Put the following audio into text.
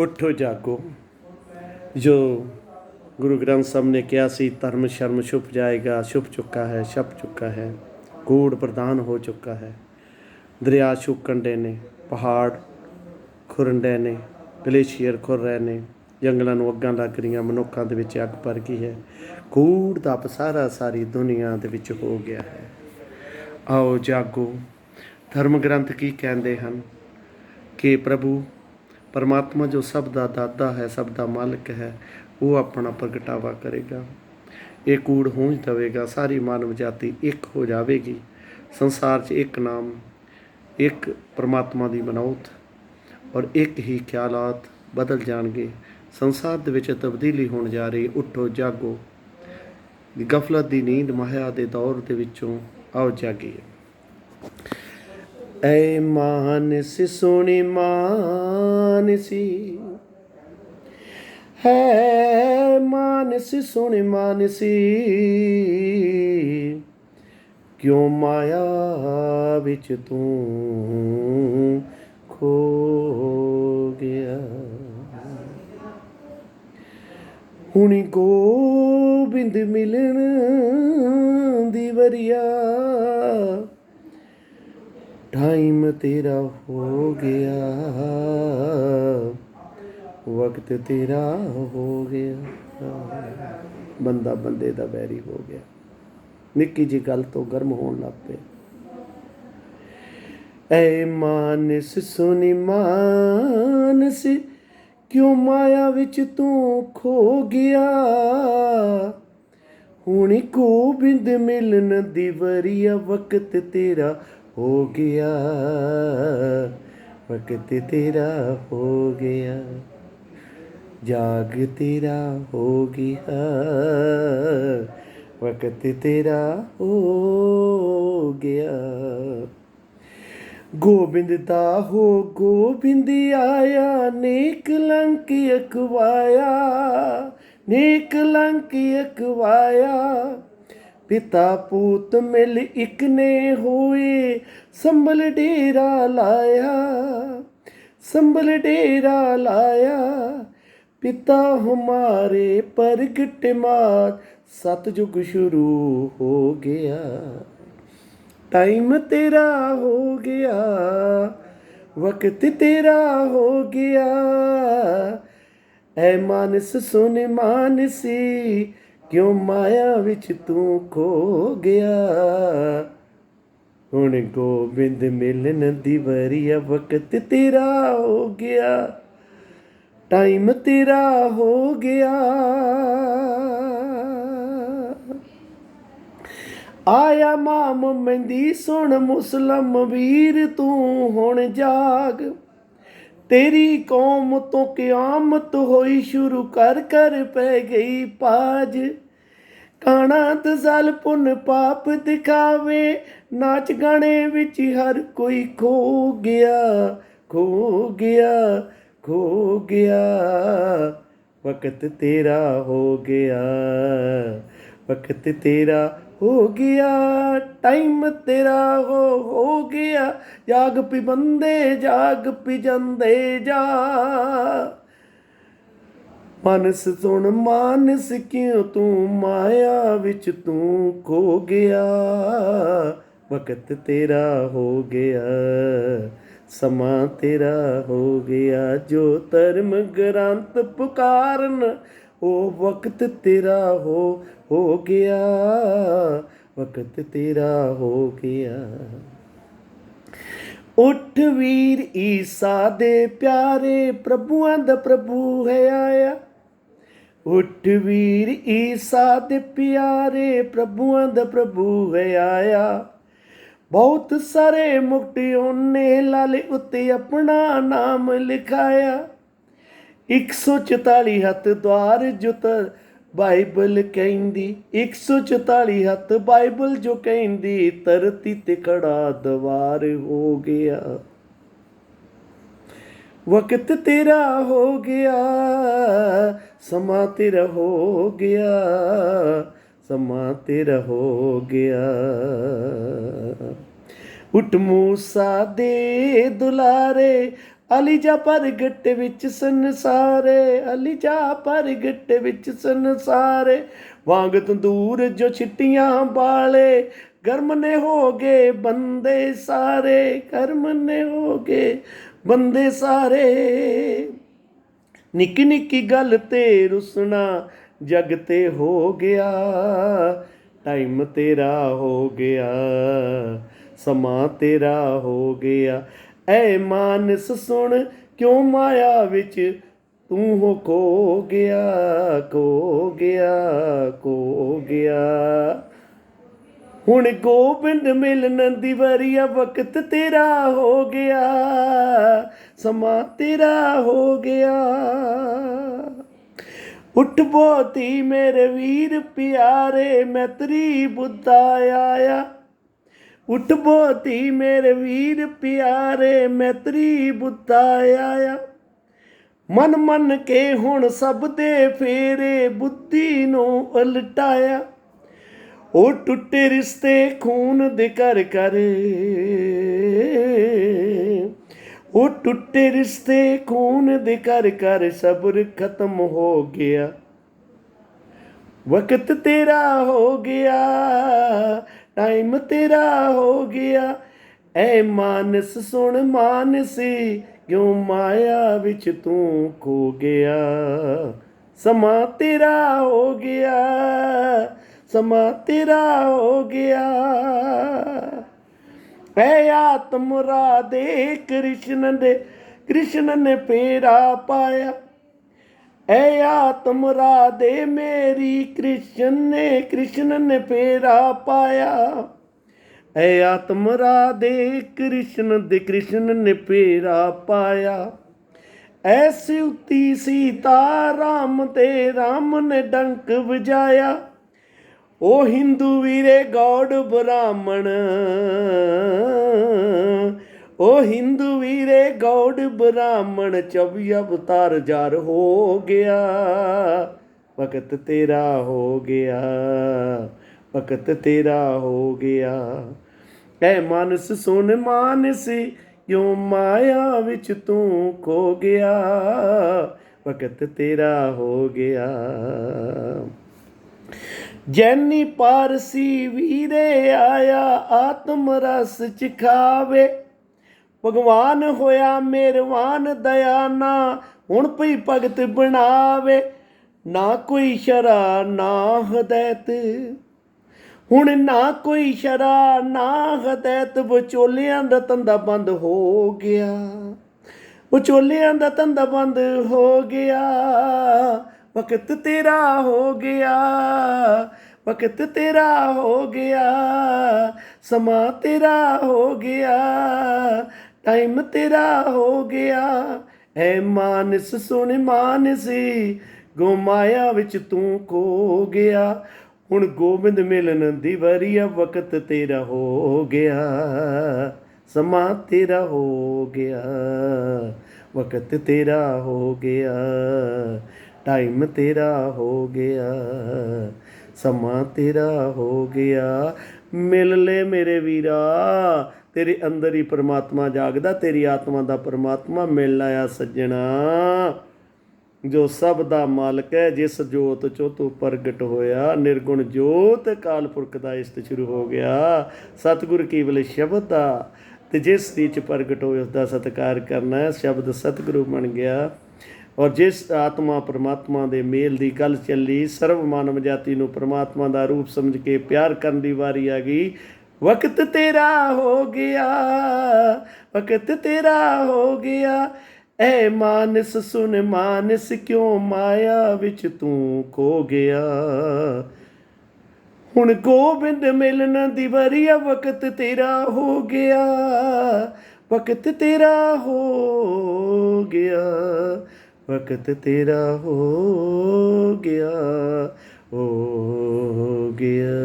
ਉਠੋ ਜਾਗੋ। ਜੋ ਗੁਰੂ ਗ੍ਰੰਥ ਸਾਹਿਬ ਨੇ ਕਿਹਾ ਸੀ, ਧਰਮ ਸ਼ਰਮ ਛੁਪ ਜਾਏਗਾ, ਛੁਪ ਚੁੱਕਾ ਹੈ, ਛਪ ਚੁੱਕਾ ਹੈ ਕੂੜ ਪ੍ਰਦਾਨ ਹੋ ਚੁੱਕਾ ਹੈ। ਦਰਿਆ ਸੁੱਕਣ ਡੇ ਨੇ, ਪਹਾੜ ਖੁਰਨ ਡੇ ਨੇ, ਗਲੇਸ਼ੀਅਰ ਖੁਰ ਰਹੇ ਨੇ, ਜੰਗਲਾਂ ਨੂੰ ਅੱਗਾਂ ਲੱਗ ਰਹੀਆਂ, ਮਨੁੱਖਾਂ ਦੇ ਵਿੱਚ ਅੱਗ ਭਰ ਗਈ ਹੈ। ਕੂੜ ਦਾ ਪਸਾਰਾ ਸਾਰੀ ਦੁਨੀਆ ਦੇ ਵਿੱਚ ਹੋ ਗਿਆ ਹੈ। ਆਓ ਜਾਗੋ। ਧਰਮ ਗ੍ਰੰਥ ਕੀ ਕਹਿੰਦੇ ਹਨ? ਕਿ ਪ੍ਰਭੂ ਪਰਮਾਤਮਾ ਜੋ ਸਭ ਦਾ ਦਾਤਾ ਹੈ, ਸਭ ਦਾ ਮਾਲਕ ਹੈ, ਉਹ ਆਪਣਾ ਪ੍ਰਗਟਾਵਾ ਕਰੇਗਾ। ਇਹ ਕੂੜ ਹੋਂਝ ਦਵੇਗਾ, ਸਾਰੀ ਮਾਨਵ ਜਾਤੀ ਇੱਕ ਹੋ ਜਾਵੇਗੀ। ਸੰਸਾਰ 'ਚ ਇੱਕ ਨਾਮ, ਇੱਕ ਪਰਮਾਤਮਾ ਦੀ ਮਨੌਤ ਔਰ ਇੱਕ ਹੀ ਖਿਆਲਾਤ ਬਦਲ ਜਾਣਗੇ। ਸੰਸਾਰ ਦੇ ਵਿੱਚ ਤਬਦੀਲੀ ਹੋਣ ਜਾ ਰਹੀ, ਉੱਠੋ, ਜਾਗੋ। ਗਫਲਤ ਦੀ ਨੀਂਦ ਮਾਇਆ ਦੇ ਦੌਰ ਦੇ ਵਿੱਚੋਂ ਆਓ ਜਾਗੀਏ। ਐ ਮਾਨਸ ਸੋਹਣੀ ਮਾਨਸੀ ਹੈ ਮਾਨਸ ਸੋਹਣੀ ਮਾਨਸੀ ਕਿਉਂ ਮਾਇਆ ਵਿੱਚ ਤੂੰ ਖੋ ਗਿਆ? ਹੁਣੀ ਗੋਬਿੰਦ ਮਿਲਣ ਦੀ ਵਰੀਆ ਟਾਈਮ ਤੇਰਾ ਹੋ ਗਿਆ। ਵਕਤ ਤੇਰਾ ਹੋ ਗਿਆ। ਬੰਦਾ ਬੰਦੇ ਦਾ ਬੈਰੀ ਹੋ ਗਿਆ। ਨਿੱਕੀ ਜੀ ਗੱਲ ਤੋਂ ਗਰਮ ਹੋਣ ਲੱਗ ਪਏ ਐ ਮਾਨਸ ਸੁਨੀ ਮਾਨਸ, ਕਿਉਂ ਮਾਇਆ ਵਿੱਚ ਤੂੰ ਖੋ ਗਿਆ? ਹੁਣ ਗੋਬਿੰਦ ਮਿਲਨ ਦੀ ਵਰੀਆ ਵਕਤ ਤੇਰਾ ਹੋ ਗਿਆ, ਵਕਤ ਤੇਰਾ ਹੋ ਗਿਆ, ਜਾਗ ਤੇਰਾ ਹੋ ਗਿਆ, ਵਕਤ ਤੇਰਾ ਹੋ ਗਿਆ। ਗੋਬਿੰਦ ਦਾ ਹੋ ਗੋਬਿੰਦ ਆਇਆ, ਨੇਕ ਲੰਕ ਅਕਵਾਇਆ ਨੇਕ ਲੰਕ ਅਕਵਾਇਆ ਪਿਤਾ ਪੂਤ ਮਿਲ ਇਕ ਨੇ ਹੋਏ, ਸੰਭਲ ਡੇਰਾ ਲਾਇਆ, ਸੰਭਲ ਡੇਰਾ ਲਾਇਆ। ਪਿਤਾ ਹਮਾਰੇ ਪ੍ਰਗਟ ਮਾਤ ਸਤਜੁਗ ਸ਼ੁਰੂ ਹੋ ਗਿਆ। ਟਾਈਮ ਤੇਰਾ ਹੋ ਗਿਆ, ਵਕਤ ਤੇਰਾ ਹੋ ਗਿਆ। ਐ ਮਾਨਸ ਸੁਨ ਮਾਨਸੀ ਕਿਉਂ ਮਾਇਆ ਵਿੱਚ ਤੂੰ ਖੋ ਗਿਆ? ਹੁਣ ਗੋਬਿੰਦ ਮਿਲਨ ਦੀ ਵਰੀਆ ਵਕਤ ਤੇਰਾ ਹੋ ਗਿਆ। ਟਾਈਮ ਤੇਰਾ ਹੋ ਗਿਆ। ਆਇਆ ਮਾਮ ਮਹਿੰਦੀ, ਸੁਣ ਮੁਸਲਮ ਵੀਰ ਤੂੰ ਹੁਣ ਜਾਗ। ਤੇਰੀ ਕੌਮ ਤੋਂ ਕਿਆਮਤ ਹੋਈ ਸ਼ੁਰੂ ਕਰ ਕਰ ਪੈ ਗਈ ਪਾਜ। ਕਾਣਾ ਤਜ਼ਲ ਪੁੰਨ ਪਾਪ ਦਿਖਾਵੇ, ਨਾਚ ਗਾਣੇ ਵਿੱਚ ਹਰ ਕੋਈ ਖੋ ਗਿਆ ਖੋ ਗਿਆ ਖੋ ਗਿਆ। ਵਕਤ ਤੇਰਾ ਹੋ ਗਿਆ, ਵਕਤ ਤੇਰਾ ਹੋ ਗਿਆ ਟਾਈਮ ਤੇਰਾ ਹੋ ਹੋ ਗਿਆ। ਜਾਗ ਪੀ ਬੰਦੇ, ਜਾਗ ਪੀ ਜਾਂਦੇ ਜਾ। ਮਨਸ ਸੁਣ, ਮਾਨਸ ਕਿਉਂ ਤੂੰ ਮਾਇਆ ਵਿੱਚ ਤੂੰ ਖੋ ਗਿਆ? ਵਕਤ ਤੇਰਾ ਹੋ ਗਿਆ, ਸਮਾਂ ਤੇਰਾ ਹੋ ਗਿਆ। ਜੋ ਧਰਮ ਗ੍ਰੰਥ ਪੁਕਾਰਨ ਉਹ ਵਕਤ ਤੇਰਾ ਹੋ ਹੋ ਗਿਆ। ਵਕਤ ਤੇਰਾ ਹੋ ਗਿਆ। ਉਠ ਵੀਰ ਈਸਾ ਦੇ ਪਿਆਰੇ, ਪ੍ਰਭੂਆਂ ਦਾ ਪ੍ਰਭੂ ਹੈ ਆਇਆ। ਉਠ ਵੀਰ ਈਸਾ ਦੇ ਪਿਆਰੇ, ਪ੍ਰਭੂਆਂ ਦਾ ਪ੍ਰਭੂ ਹੈ ਆਇਆ। ਬਹੁਤ ਸਾਰੇ ਮੁਕਤ ਉਹਨੇ ਲਾਲੇ ਉੱਤੇ ਆਪਣਾ ਨਾਮ ਲਿਖਾਇਆ। 144 ਹੱਥ ਦਵਾਰ ਜੁਤ ਬਾਈਬਲ ਕਹਿੰਦੀ 144 ਹੱਥ ਬਾਈਬਲ ਜੋ ਕਹਿੰਦੀ, ਧਰਤੀ ਤੇ ਖੜਾ ਦਵਾਰ ਹੋ ਗਿਆ। ਵਕਤ ਤੇਰਾ ਹੋ ਗਿਆ, ਸਮਾਂ ਤੇਰਾ ਹੋ ਗਿਆ, ਸਮਾਂ ਤੇਰਾ ਹੋ ਗਿਆ। ਉਠ ਮੂਸਾ ਦੇ ਦੁਲਾਰੇ ਅਲੀ ਜਾ ਪ੍ਰਗਟ ਵਿੱਚ ਸੰਸਾਰੇ ਅਲੀ ਜਾ ਪ੍ਰਗਟ ਵਿੱਚ ਸੰਸਾਰੇ। ਵਾਂਗ ਤੰਦੂਰ ਜੋ ਛਿੱਟੀਆਂ ਬਾਲੇ ਗਰਮ ਨੇ ਹੋ ਗਏ ਬੰਦੇ ਸਾਰੇ, ਗਰਮ ਨੇ ਹੋ ਗਏ ਬੰਦੇ ਸਾਰੇ। ਨਿੱਕੀ ਨਿੱਕੀ ਗੱਲ ਤੇ ਰੁਸਣਾ ਜਗ ਤੇ ਹੋ ਗਿਆ, ਟਾਈਮ ਤੇਰਾ ਹੋ ਗਿਆ, ਸਮਾਂ ਤੇਰਾ ਹੋ ਗਿਆ। ਐ ਮਾਨਸ ਸੁਣ ਕਿਉਂ ਮਾਇਆ ਵਿੱਚ? ਤੂੰ ਹੋ ਖੋ ਗਿਆ ਖੋ ਗਿਆ ਖੋ ਗਿਆ। ਹੁਣ ਗੋਬਿੰਦ ਮਿਲਣ ਦੀ ਵਰੀਆ ਵਕਤ ਤੇਰਾ ਹੋ ਗਿਆ, ਸਮਾਂ ਤੇਰਾ ਹੋ ਗਿਆ। ਉੱਠ ਬੋਤੀ ਮੇਰੇ ਵੀਰ ਪਿਆਰੇ, ਮੈਂ ਤਰੀ ਬੁੱਧਾ ਆਇਆ। ਉੱਠ ਬੋਤੀ ਮੇਰੇ ਵੀਰ ਪਿਆਰੇ, ਮੈਤਰੀ ਤੇਰੀ ਆਇਆ। ਮਨ ਮਨ ਕੇ ਹੁਣ ਸਭ ਦੇ ਫੇਰੇ ਬੁੱਧੀ ਨੂੰ ਉਲਟਾਇਆ। ਉਹ ਟੁੱਟੇ ਰਿਸ਼ਤੇ ਖੂਨ ਦੇ ਕਰ ਕਰ ਉਹ ਟੁੱਟੇ ਰਿਸ਼ਤੇ ਖੂਨ ਦੇ ਕਰ ਕਰ ਸਬਰ ਖਤਮ ਹੋ ਗਿਆ। ਵਕਤ ਤੇਰਾ ਹੋ ਗਿਆ। ਟਾਈਮ ਤੇਰਾ ਹੋ ਗਿਆ। ਐ ਮਾਨਸ ਸੁਣ ਮਾਨਸੀ, ਕਿਉਂ ਮਾਇਆ ਵਿੱਚ ਤੂੰ ਖੋ ਗਿਆ? ਸਮਾਂ ਤੇਰਾ ਹੋ ਗਿਆ, ਸਮਾਂ ਤੇਰਾ ਹੋ ਗਿਆ। ਐ ਆਤਮਰਾ ਦੇ ਕ੍ਰਿਸ਼ਨ ਦੇ ਕ੍ਰਿਸ਼ਨ ਨੇ ਪੇਰਾ ਪਾਇਆ। ਐ ਆਤਮ ਰਾਧੇ ਮੇਰੀ ਕ੍ਰਿਸ਼ਨ ਨੇ ਕ੍ਰਿਸ਼ਨ ਨੇ ਫੇਰਾ ਪਾਇਆ। ਐ ਆਤਮ ਰਾਧੇ ਕ੍ਰਿਸ਼ਨ ਦੇ ਕ੍ਰਿਸ਼ਨ ਨੇ ਫੇਰਾ ਪਾਇਆ। ਐਸੀ ਉਤੀ ਸੀਤਾ ਰਾਮ ਤੇ ਰਾਮ ਨੇ ਡੰਕ ਵਜਾਇਆ। ਉਹ ਹਿੰਦੂ ਵੀਰੇ ਗੌਡ ਬ੍ਰਾਹਮਣ ਉਹ ਹਿੰਦੂ ਵੀਰੇ ਗੌੜ ਬ੍ਰਾਹਮਣ ਚੌਵੀ ਅਵਤਾਰ ਜਾਰ ਹੋ ਗਿਆ। ਵਕਤ ਤੇਰਾ ਹੋ ਗਿਆ। ਵਕਤ ਤੇਰਾ ਹੋ ਗਿਆ। ਐ ਮਾਨਸ ਸੁਣ ਮਾਨਸ ਕਿਉਂ ਮਾਇਆ ਵਿੱਚ ਤੂੰ ਖੋ ਗਿਆ। ਵਕਤ ਤੇਰਾ ਹੋ ਗਿਆ। ਜੈਨੀ ਪਾਰਸੀ ਵੀਰੇ ਆਇਆ, ਆਤਮ ਰਸ ਚਖਾਵੇ ਭਗਵਾਨ ਹੋਇਆ ਮਿਹਰਬਾਨ ਦਇਆਨਾ, ਹੁਣ ਪਈ ਭਗਤ ਬਣਾਵੇ, ਨਾ ਕੋਈ ਸ਼ਰਾ ਨਾ ਹਦੈਤ ਹੁਣ ਨਾ ਕੋਈ ਸ਼ਰਾ ਨਾ ਹਦੈਤ ਵਿਚੋਲਿਆਂ ਦਾ ਧੰਦਾ ਬੰਦ ਹੋ ਗਿਆ। ਵਿਚੋਲਿਆਂ ਦਾ ਧੰਦਾ ਬੰਦ ਹੋ ਗਿਆ। ਵਕਤ ਤੇਰਾ ਹੋ ਗਿਆ, ਵਕਤ ਤੇਰਾ ਹੋ ਗਿਆ, ਸਮਾਂ ਤੇਰਾ ਹੋ ਗਿਆ। ਟਾਈਮ ਤੇਰਾ ਹੋ ਗਿਆ। ਐ ਮਾਨਸ ਸੁਣ ਮਾਨਸੀ, ਗੋਮਾਇਆ ਵਿੱਚ ਤੂੰ ਖੋ ਗਿਆ। ਹੁਣ ਗੋਬਿੰਦ ਮਿਲਣ ਦੀ ਵਰੀਆ ਵਕਤ ਤੇਰਾ ਹੋ ਗਿਆ। ਸਮਾਂ ਤੇਰਾ ਹੋ ਗਿਆ। ਵਕਤ ਤੇਰਾ ਹੋ ਗਿਆ। ਟਾਈਮ ਤੇਰਾ ਹੋ ਗਿਆ। ਸਮਾਂ ਤੇਰਾ ਹੋ ਗਿਆ। ਮਿਲ ਲੈ ਮੇਰੇ ਵੀਰਾ ਤੇਰੇ ਅੰਦਰ ਹੀ ਪਰਮਾਤਮਾ ਜਾਗਦਾ, ਤੇਰੀ ਆਤਮਾ ਦਾ ਪਰਮਾਤਮਾ ਮਿਲਣਾ ਆ ਸੱਜਣਾ। ਜੋ ਸਭ ਦਾ ਮਾਲਕ ਹੈ, ਜਿਸ ਜੋਤ ਚੋਂ ਤੂੰ ਪ੍ਰਗਟ ਹੋਇਆ, ਨਿਰਗੁਣ ਜੋਤ ਕਾਲ ਪੁਰਖ ਦਾ ਇਸਤ ਸ਼ੁਰੂ ਹੋ ਗਿਆ। ਸਤਿਗੁਰ ਕੇਵਲ ਸ਼ਬਦ ਦਾ ਤੇ ਜਿਸ ਦੀ ਚ ਪ੍ਰਗਟ ਹੋਏ ਉਸ ਦਾ ਸਤਿਕਾਰ ਕਰਨਾ ਹੈ, ਸ਼ਬਦ ਸਤਿਗੁਰੂ ਬਣ ਗਿਆ। ਔਰ ਜਿਸ ਆਤਮਾ ਪ੍ਰਮਾਤਮਾ ਦੇ ਮੇਲ ਦੀ ਗੱਲ ਚੱਲੀ, ਸਰਵ ਮਾਨਵ ਜਾਤੀ ਨੂੰ ਪ੍ਰਮਾਤਮਾ ਦਾ ਰੂਪ ਸਮਝ ਕੇ ਪਿਆਰ ਕਰਨ ਦੀ ਵਾਰੀ ਆ ਗਈ ਵਕਤ ਤੇਰਾ ਹੋ ਗਿਆ, ਵਕਤ ਤੇਰਾ ਹੋ ਗਿਆ। ਐ ਮਾਨਸ ਸੁਨ ਮਾਨਸ ਕਿਉਂ ਮਾਇਆ ਵਿੱਚ ਤੂੰ ਖੋ ਗਿਆ? ਹੁਣ ਗੋਬਿੰਦ ਮਿਲਣ ਦੀ ਵਰੀਆ ਵਕਤ ਤੇਰਾ ਹੋ ਗਿਆ, ਵਕਤ ਤੇਰਾ ਹੋ ਗਿਆ, ਵਕਤ ਤੇਰਾ ਹੋ ਗਿਆ ਹੋ ਗਿਆ।